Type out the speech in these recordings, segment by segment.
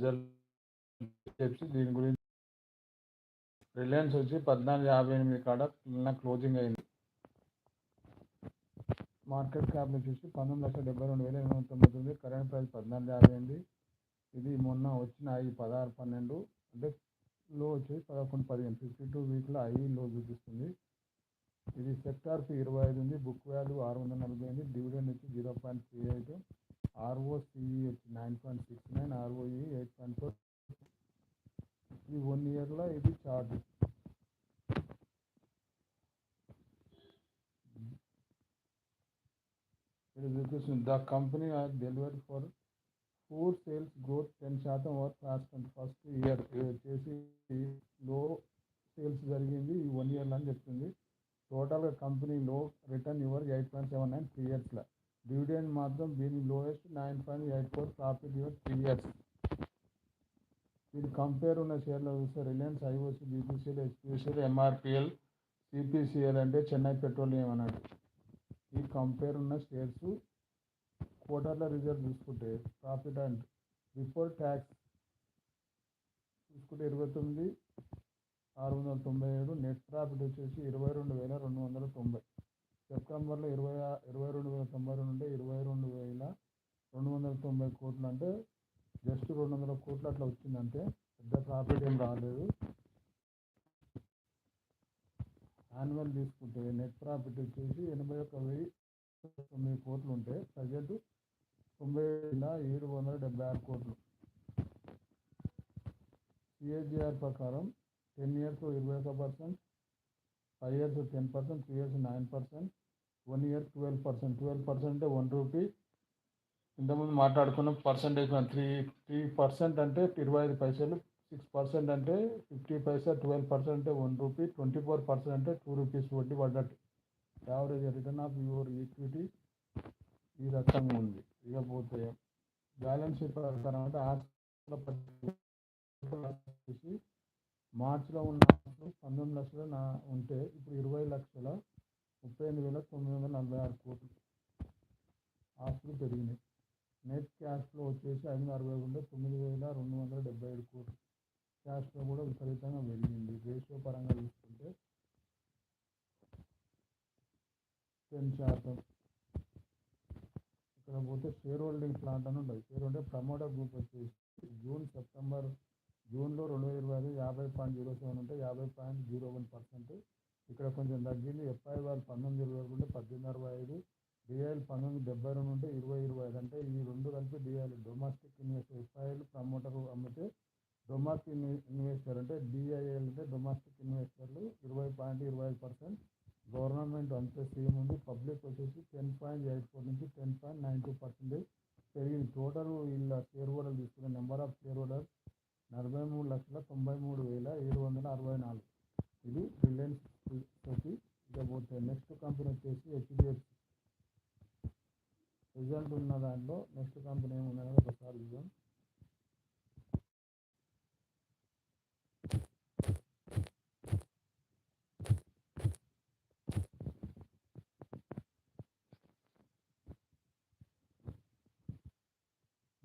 Result చెప్పి దీని గురించి రిలయన్స్ వచ్చి పద్నాలుగు యాభై ఎనిమిది కాడ నిన్న క్లోజింగ్ అయింది. మార్కెట్ క్యాప్ వచ్చేసి పంతొమ్మిది లక్షల డెబ్బై రెండు వేల ఎనిమిది వందల తొమ్మిది ఉంది కరెంట్ ప్రైస్ పద్నాలుగు యాభై ఎనిమిది. ఇది మొన్న వచ్చిన ఐ పదహారు పన్నెండు అంటే లో వచ్చేసి పదకొండు పదిహేను ఫిఫ్టీ టూ వీక్లో ఐ లో చూపిస్తుంది. ఇది సెక్టార్కి ఇరవై ఐదు ఉంది బుక్ వాల్యూ ఆరు వందల నలభై ఎనిమిది డివిడెండ్ వచ్చి zero point three eight ROCE వచ్చి nine point six nine ROE eight point four. ఈ వన్ ఇయర్లో ఇది చార్జ్. చూపిస్తుంది the company has delivery for four sales growth ten శాతం ఓవర్ లాస్ట్ ఫస్ట్ ఇయర్. చేసి లో సేల్స్ జరిగింది ఈ వన్ ఇయర్లో అని చెప్తుంది టోటల్గా కంపెనీ లో రిటర్న్ ఇవ్వరు eight point seven nine three ఇయర్స్లో డివిడెండ్ మాత్రం దీని lowest nine point eight four profit your three years. దీని కంపేర్ ఉన్న షేర్లో చూస్తే Reliance IOC BPCL HPCL MRPL CPCL అంటే చెన్నై పెట్రోలియం అన్నట్టు. ఈ కంపేర్ ఉన్న షేర్స్ క్వార్టర్ల రిజల్ట్ చూసుకుంటే ప్రాఫిట్ అండ్ బిఫోర్ ట్యాక్స్ చూసుకుంటే ఇరవై తొమ్మిది ఆరు వందల తొంభై ఏడు నెట్ ప్రాఫిట్ వచ్చేసి ఇరవై రెండు వేల రెండు వందల తొంభై. సెప్టెంబర్లో ఇరవై ఇరవై రెండు వేల తొంభై రెండు ఉంటే ఇరవై రెండు వేల రెండు వందల తొంభై కోట్లు అంటే జస్ట్ రెండు వందల కోట్లు అట్లా వచ్చిందంటే పెద్ద ప్రాఫిట్ ఏం రాలేదు. యాన్యువల్ తీసుకుంటే నెట్ ప్రాఫిట్ వచ్చేసి ఎనభై ఒక్క వెయ్యి తొమ్మిది కోట్లు ఉంటే ప్రజెంట్ తొంభై వేల ఏడు వందల డెబ్బై ఆరు కోట్లు. సిఏజిఆర్ ప్రకారం టెన్ ఇయర్స్ ఇరవై ఒక percent five years ten percent three years nine percent one year twelve percent twelve percent one rupee ఇంతకుముందు మాట్లాడుకున్న పర్సంటేజ్ త్రీ త్రీ పర్సెంట్ అంటే ఇరవై ఐదు పైసలు. సిక్స్ పర్సెంట్ అంటే ఫిఫ్టీ పైసా ట్వెల్వ్ పర్సెంట్ అంటే one rupee twenty four percent అంటే two rupees వడ్డీ పడ్డట్టు. Average return of your equity ఈ రకంగా ఉంది. ఇకపోతే బ్యాలెన్స్ షీట్ ప్రకారం అంటే ఆస్తుల మార్చిలో ఉన్న పంతొమ్మిది లక్షలు నా ఉంటే ఇప్పుడు ఇరవై లక్షల ముప్పై ఎనిమిది వేల తొమ్మిది వందల నలభై ఆరు కోట్లు. ఆస్తులు పెరిగినాయి. నెట్ క్యాష్ ఫ్లో వచ్చేసి ఐదు అరవై రెండు తొమ్మిది వేల రెండు వందల డెబ్బై ఏడు కోట్లు. క్యాష్ ఫ్లో కూడా విపరీతంగా పెరిగింది. రేషియో పరంగా చూసుకుంటే టెన్ శాతం. ఇక్కడ పోతే షేర్ హోల్డింగ్ ప్లాంట్ అని ఉండదు. షేర్ హోల్డింగ్ ప్రమోటర్ గ్రూప్ వచ్చేసి జూన్ సెప్టెంబర్ జూన్లో రెండు వేల ఇరవై ఐదు యాభై పాయింట్ జీరో సెవెన్ ఉంటే యాభై పాయింట్ జీరో వన్ పర్సెంట్. ఇక్కడ కొంచెం తగ్గింది. ఎఫ్ఐ వాళ్ళు పంతొమ్మిది ఇరవై ఒకటి ఉంటే పద్దెనిమిది అరవై ఐదు డిఐఎల్ పంతొమ్మిది డెబ్బై రెండు ఉంటే ఇరవై ఇరవై ఐదు. అంటే ఈ రెండు కలిపి DIL domestic investor FIL promoter అమ్మితే డొమెస్టిక్ ఇన్వెస్టర్ అంటే డిఐఎల్ అంటే డొమెస్టిక్ ఇన్వెస్టర్లు ఇరవై పాయింట్ ఇరవై ఐదు పర్సెంట్. గవర్నమెంట్ అంతే సీఎం ఉంది. పబ్లిక్ వచ్చేసి టెన్ పాయింట్ ఎయిట్ ఫోర్ నుంచి ten point nine two percentage పెరిగింది. టోటల్ వీళ్ళ షేర్ హోల్డర్లు తీసుకున్న నెంబర్ ఆఫ్ షేర్ హోల్డర్ నలభై మూడు లక్షల తొంభై మూడు వేల ఏడు వందల అరవై నాలుగు ఇది రిలయన్స్ వచ్చి ఇకపోతే నెక్స్ట్ కంపెనీ వచ్చేసి హెచ్డిఎఫ్సి రిజల్ట్ ఉన్న దాంట్లో నెక్స్ట్ కంపెనీ ఏమున్నదో ఒకసారి చూద్దాం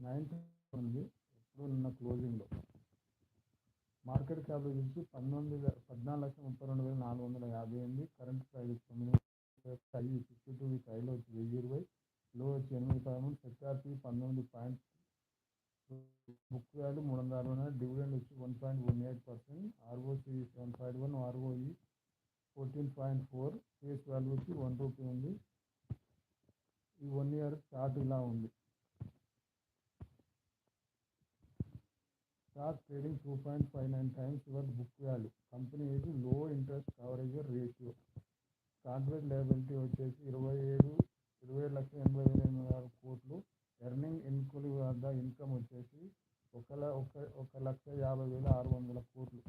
నైన్త్ ఉంది ఎప్పుడు నిన్న క్లోజింగ్లో మార్కెట్ క్యాప్ నుంచి పంతొమ్మిది పద్నాలుగు లక్షల ముప్పై రెండు వేల నాలుగు వందల యాభై ఎనిమిది కరెంట్ ప్రైస్ తొమ్మిది ఐదు ఫిఫ్టీ టూ వీక్ ఐలో వచ్చి వెయ్యి ఇరవై లో వచ్చి ఎనిమిది పదమూడు సెక్టార్పి పంతొమ్మిది పాయింట్ బుక్ వాల్యూ మూడు వందల అరవై నాలుగు డివిడెండ్ వచ్చి one point one eight percent ROC seven point one ROE fourteen point four face value వచ్చి వన్ రూపీ ఉంది. ఈ వన్ ఇయర్ చార్ట్ ఇలా ఉంది. Stock trading two point five nine times your book value company ఇది లో interest coverage ratio. Contract liability వచ్చేసి ఇరవై ఏడు ఇరవై ఏడు లక్షల ఎనభై వేల ఎనిమిది ఆరు కోట్లు. ఎర్నింగ్ ఇన్క్లూడ్ వద్ద ఇన్కమ్ వచ్చేసి ఒక ల- ఒక ఒక లక్ష యాభై వేల ఆరు వందల కోట్లు.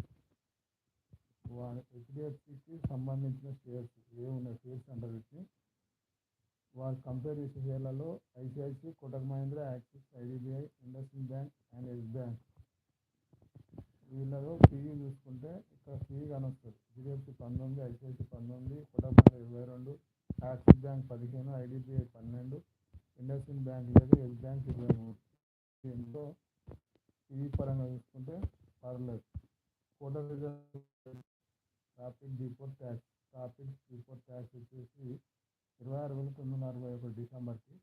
హెచ్డిఎఫ్సికి సంబంధించిన షేర్స్ ఏమున్నాయి షేర్స్ అంటారు వీటిని? వారు కంపేర్ చేసే షేర్లలో ICICI Kotak Mahindra Axis IDBI IndusInd bank and Yes bank. వీళ్ళలో పీఈ చూసుకుంటే ఇక్కడ పీఈ కనొస్తుంది హెచ్డిఎఫ్సి పంతొమ్మిది ఐసిఐసి పంతొమ్మిది కోటక్ ఇరవై రెండు యాక్సిస్ బ్యాంక్ పదిహేను ఐడిబిఐ పన్నెండు ఇండస్ఇండ్ బ్యాంక్ లేదు ఎస్ బ్యాంక్ ఇరవై మూడు. దీంట్లో పీఈ పరంగా చూసుకుంటే పర్లేదు కోటల్ reserve traffic before tax traffic before tax వచ్చేసి ఇరవై ఆరు వేల తొమ్మిది వందల అరవై ఒకటి డిసెంబర్కి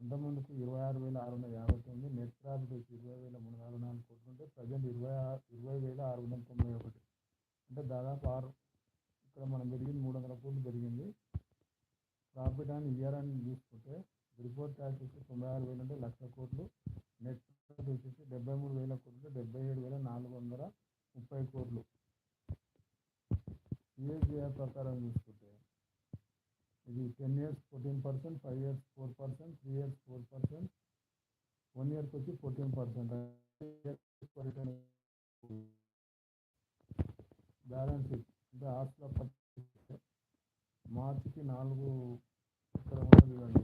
అంతకుముందుకు ఇరవై ఆరు వేల ఆరు వందల యాభై తొమ్మిది నెట్ ప్రాఫిట్ వచ్చి ఇరవై వేల మూడు వందల అరవై నాలుగు కోట్లు ఉంటే ప్రజెంట్ ఇరవై ఆరు ఇరవై వేల ఆరు వందల తొంభై ఒకటి అంటే దాదాపు ఆరు ఇక్కడ మనం పెరిగింది మూడు వందల కోట్లు పెరిగింది. ప్రాఫిట్ అని ఇయర్ అని చూసుకుంటే రిపోర్ట్ ట్యాక్స్ వచ్చి తొంభై ఆరు వేలు అంటే లక్ష కోట్లు. నెట్ ప్రాఫిట్ వచ్చేసి డెబ్బై మూడు వేల కోట్లు డెబ్బై ఏడు వేల నాలుగు వందల ముప్పై కోట్లు. సిఏజిఆర్ ప్రకారం చూసుకుంటే ఇది ten years fourteen percent five years four percent three years four percent one ఇయర్కి వచ్చి ఫోర్టీన్ పర్సెంట్ బ్యాలెన్స్ షీట్ అంటే ఆస్తుల పట్టిక మార్చికి నాలుగు ఇక్కడ ఉన్నది ఇవ్వండి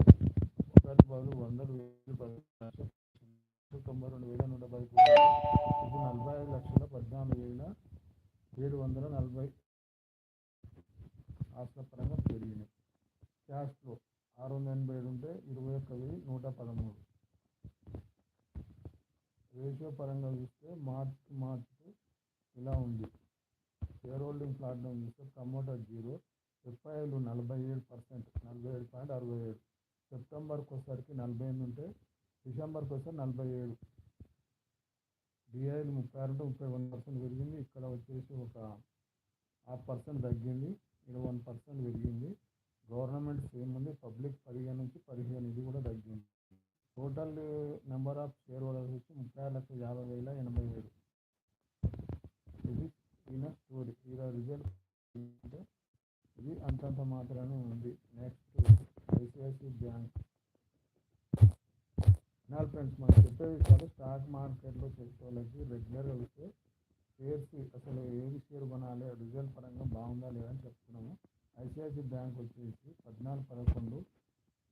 ఒకటి బదులు వందలు వేలు హోల్డింగ్ ప్లాట్ఫామ్ చూస్తే ప్రమోటర్ జీరో ఎఫ్ఐలు నలభై ఏడు పర్సెంట్ నలభై ఏడు పాయింట్ అరవై ఏడు. సెప్టెంబర్కి వచ్చేసరికి నలభై ఎనిమిది ఉంటే డిసెంబర్కి వస్తే నలభై ఏడు. డిఐలు ముప్పై ఆరు ఉంటే ముప్పై వన్ పర్సెంట్ పెరిగింది. ఇక్కడ వచ్చేసి ఒక హాఫ్ పర్సెంట్ తగ్గింది. ఇరవై వన్ పర్సెంట్ పెరిగింది. గవర్నమెంట్ సేమ్ ఉంది. పబ్లిక్ పదిహేను నుంచి పదిహేను ఇది కూడా తగ్గింది. Total number of share holders వచ్చి ముప్పై ఆరు లక్షల యాభై వేల ఎనభై ఏడు. ఇది ఈయన స్టోరీ ఈయన రిజల్ట్ అంటే ఇది అంతంత మాత్రమే ఉంది. Next ICICI bank. నా ఫ్రెండ్స్ మనం చెప్పే విషయాలు స్టాక్ మార్కెట్లో చేసే రెగ్యులర్గా వస్తే షేర్స్ అసలు ఏది షేర్ కొనాలి రిజల్ట్ పరంగా బాగుందా లేదని చెప్తున్నాము. ఐసిఐసి బ్యాంక్ వచ్చేసి పద్నాలుగు పదకొండు.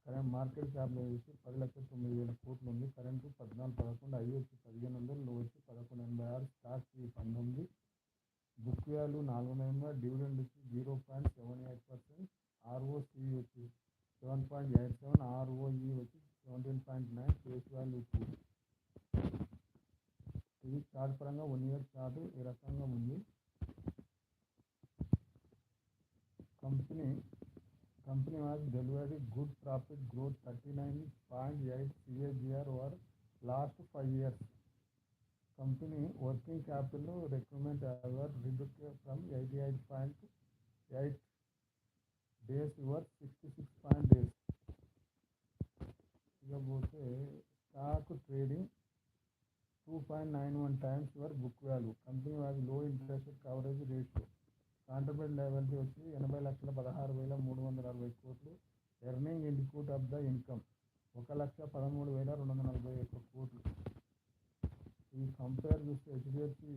కరెంట్ మార్కెట్ క్యాప్లో వచ్చి పది లక్షల తొమ్మిది వేల కోట్లు ఉంది. కరెంటు పద్నాలుగు పదకొండు ఐ వచ్చి పదిహేను వందలు లో వచ్చి పదకొండు ఎనభై ఆరు స్టాక్ పంతొమ్మిది. బుక్ వాల్యూ నాలుగు వందల ఎనభై డివిడెండ్ వచ్చి zero point seven eight percent ROC వచ్చి seven point eight seven ROE వచ్చి seventeen point nine face value two. ఇది చార్ట్ పరంగా వన్ ఇయర్ చార్ట్ ఈ రకంగా ఉంది. Company company was delivery good profit growth thirty nine point eight CAGR over last five years. Company working capital recruitment our reduce from eighty eight point eight days your sixty six point days. ఇకపోతే stock trading two point nine one times your book value. Company వాజ్లో interest coverage ratio. Contribute లెవెల్టీ వచ్చి ఎనభై లక్షల పదహారు వేల మూడు వందల అరవై కోట్లు. ఎర్నింగ్ ఇండిక్యూట్ ఆఫ్ ద ఇన్కమ్ ఒక లక్ష పదమూడు వేల రెండు వందల నలభై ఒక్క కోట్లు. ఈ కంపేర్ చూస్తే హెచ్డిఎఫ్సి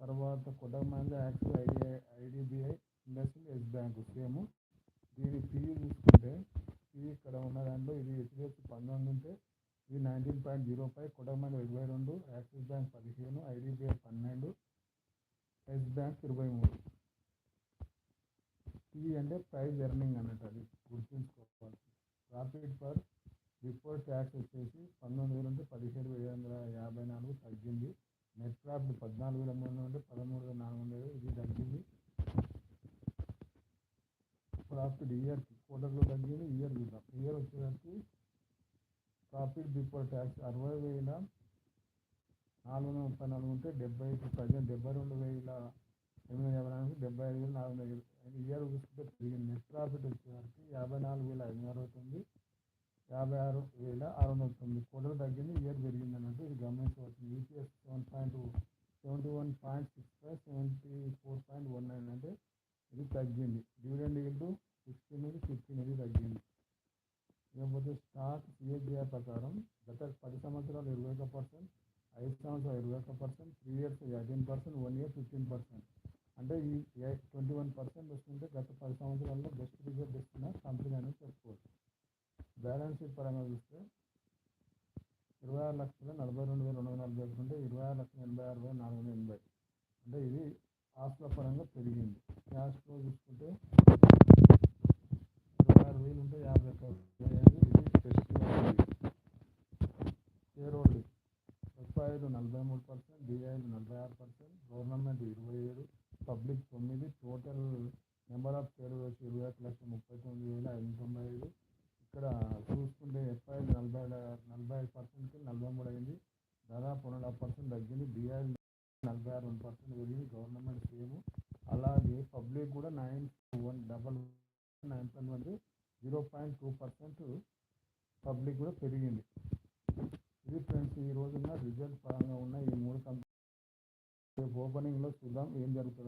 తర్వాత Kotak Mahindra Axis IDI IDBI industrial yes bank same. దీని పిఈ చూసుకుంటే ఇది ఇక్కడ ఉన్న దాంట్లో ఇది హెచ్డిఎఫ్సి పంతొమ్మిది ఉంటే ఇది nineteen point zero five Kotak ఇరవై రెండు యాక్సిస్ బ్యాంక్ పదిహేను ఐడిబిఐ పన్నెండు ఎస్ బ్యాంక్ ఇరవై మూడు. ఇది అంటే ప్రైజ్ ఎర్నింగ్ అన్నట్టు అది గుర్తుంచుకోవాలి. ప్రాఫిట్ పర్ బిఫోర్ ట్యాక్స్ వచ్చేసి పంతొమ్మిది వేల నుండి పదిహేడు వేల వందల యాభై నాలుగు తగ్గింది. నెట్ ప్రాఫిట్ పద్నాలుగు వేల మూడు నుండి పదమూడు వేల నాలుగు వందలు ఇది తగ్గింది. ప్రాఫిట్ ఇయర్ కోటర్లో తగ్గింది. ఇయర్ చూద్దాం ఇయర్ వచ్చేసరికి ప్రాఫిట్ బిఫోర్ ట్యాక్స్ అరవై వేల నాలుగు వందల ముప్పై నాలుగు ఉంటే డెబ్బై ప్రజెంట్ డెబ్బై రెండు వేల ఎనిమిది వందల యాభై నాలుగు డెబ్బై ఐదు వేల నాలుగు వందల ఇయర్ చూసుకుంటే పెరిగింది. నెట్ ప్రాఫిట్ వచ్చేసరికి యాభై నాలుగు వేల ఐదు వందల అరవై తొమ్మిది. యాభై ఆరు వేల ఆరు వందల తొమ్మిది కోట్లు తగ్గింది ఇయర్ పెరిగింది అన్నట్టు ఇది గమనించవచ్చు UPS seven point seventy one point six five seventy four point one nine అంటే ఇది తగ్గింది. డివిడెండ్ ఈల్డ్ సిక్స్టీన్ నుంచి ఫిఫ్టీన్ ఇది తగ్గింది. ఇకపోతే స్టాక్ సిఎస్జిఆర్ ప్రకారం గత పది సంవత్సరాలు ఇరవై ఒక పర్సెంట్ ఐదు సంవత్సరాలు ఇరవై ఒక percent three years eighteen percent one year fifteen percent అంటే ఈ ట్వంటీ వన్ పర్సెంట్ వస్తుంటే గత పది సంవత్సరాల్లో బెస్ట్ రిజల్ట్ ఇస్తున్న కంపెనీ అనేది చెప్పుకోవచ్చు. బ్యాలెన్స్ షీట్ పరంగా చూస్తే ఇరవై ఆరు లక్షల నలభై రెండు వేల రెండు వందల నలభై ఒకటి ఉంటే ఇరవై ఆరు లక్షల ఎనభై ఆరు వేల నాలుగు వందల ఎనభై. అంటే ఇది ఆస్తుల పరంగా పెరిగింది. క్యాష్ ఫ్లో చూసుకుంటే ఇరవై ఆరు వేలు ఉంటే యాభై ఒక్క ఇది ఫెస్టివల్ షేర్ హోల్డింగ్ ముప్పై ఎఫ్ఐలు నలభై మూడు పర్సెంట్ డిఐలు నలభై ఆరు పర్సెంట్ గవర్నమెంట్ ఇరవై ఏడు పబ్లిక్ తొమ్మిది టోటల్ నెంబర్ ఆఫ్ షేర్ వచ్చి ఇరవై ఒక లక్షల ముప్పై తొమ్మిది వేల ఐదు తొంభై ఐదు ఇక్కడ చూసుకుంటే ఎఫ్ఐ నలభై నలభై ఐదు పర్సెంట్కి నలభై మూడు అయింది. దాదాపు రెండు పర్సెంట్ తగ్గింది. బీఆర్ నలభై ఆరు రెండు పర్సెంట్ పెరిగింది. గవర్నమెంట్ సేమ్ అలాగే పబ్లిక్ కూడా nine one double nine point one zero point two percent public కూడా పెరిగింది. ఇది ఫ్రెండ్స్ ఈ రోజున రిజల్ట్ పరంగా ఉన్న ఈ మూడు కంపెనీ ఓపెనింగ్లో చూద్దాం ఏం జరుగుతుంది.